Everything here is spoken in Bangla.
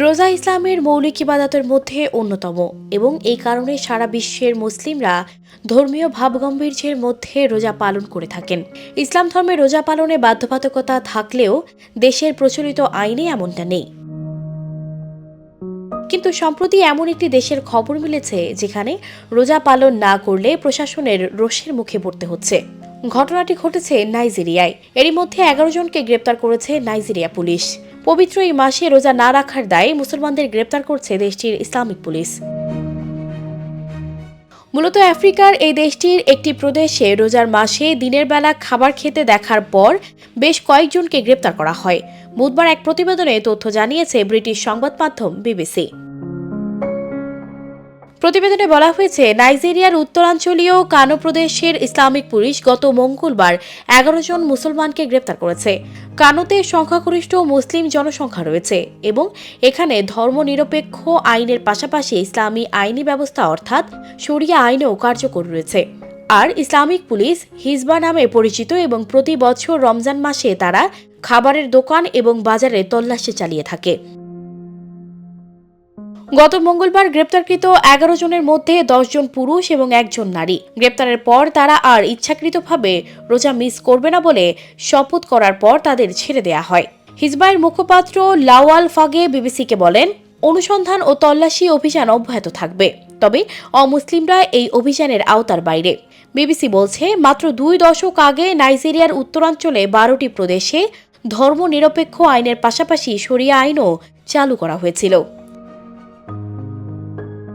রোজা ইসলামের মৌলিক ইবাদতের মধ্যে অন্যতম এবং এই কারণে সারা বিশ্বের মুসলিমরা ধর্মীয় ভাবগম্ভীর্যের মধ্যে রোজা পালন করে থাকেন। ইসলাম ধর্মে রোজা পালনে বাধ্যবাধকতা থাকলেও দেশের প্রচলিত আইনে এমনটা নেই। কিন্তু সম্প্রতি এমন একটি দেশের খবর মিলেছে যেখানে রোজা পালন না করলে প্রশাসনের রোষের মুখে পড়তে হচ্ছে। ঘটনাটি ঘটেছে নাইজেরিয়ায়। এরই মধ্যে এগারো জনকে গ্রেপ্তার করেছে নাইজেরিয়া পুলিশ। পবিত্র এই মাসে রোজা না রাখার দায়ে মুসলমানদের গ্রেপ্তার করছে দেশটির ইসলামিক পুলিশ। মূলত আফ্রিকার এই দেশটির একটি প্রদেশে রোজার মাসে দিনের বেলা খাবার খেতে দেখার পর বেশ কয়েকজনকে গ্রেপ্তার করা হয়। বুধবার এক প্রতিবেদনে তথ্য জানিয়েছে ব্রিটিশ সংবাদ মাধ্যম বিবিসি। প্রতিবেদনে বলা হয়েছে, নাইজেরিয়ার উত্তরাঞ্চলীয় কানো প্রদেশের ইসলামিক পুলিশ গত মঙ্গলবার এগারো জন মুসলমানকে গ্রেপ্তার করেছে। কানোতে সংখ্যাগরিষ্ঠ মুসলিম জনসংখ্যা রয়েছে এবং এখানে ধর্মনিরপেক্ষ আইনের পাশাপাশি ইসলামী আইনি ব্যবস্থা অর্থাৎ শরিয়া আইনেও কার্যকর রয়েছে। আর ইসলামিক পুলিশ হিজবা নামে পরিচিত এবং প্রতি বছর রমজান মাসে তারা খাবারের দোকান এবং বাজারে তল্লাশি চালিয়ে থাকে। গত মঙ্গলবার গ্রেপ্তারকৃত এগারো জনের মধ্যে জন পুরুষ এবং একজন নারী। গ্রেপ্তারের পর তারা আর ইচ্ছাকৃতভাবে রোজা মিস করবে না বলে শপথ করার পর তাদের ছেড়ে দেয়া হয়। হিজবাইয়ের মুখপাত্র লাওয়াল ফাগে বিবিসিকে বলেন, অনুসন্ধান ও তল্লাশি অভিযান অব্যাহত থাকবে, তবে অমুসলিমরা এই অভিযানের আওতার বাইরে। বিবিসি বলছে, মাত্র দুই দশক আগে নাইজেরিয়ার উত্তরাঞ্চলে বারোটি প্রদেশে ধর্মনিরপেক্ষ আইনের পাশাপাশি সরিয়া আইনও চালু করা হয়েছিল।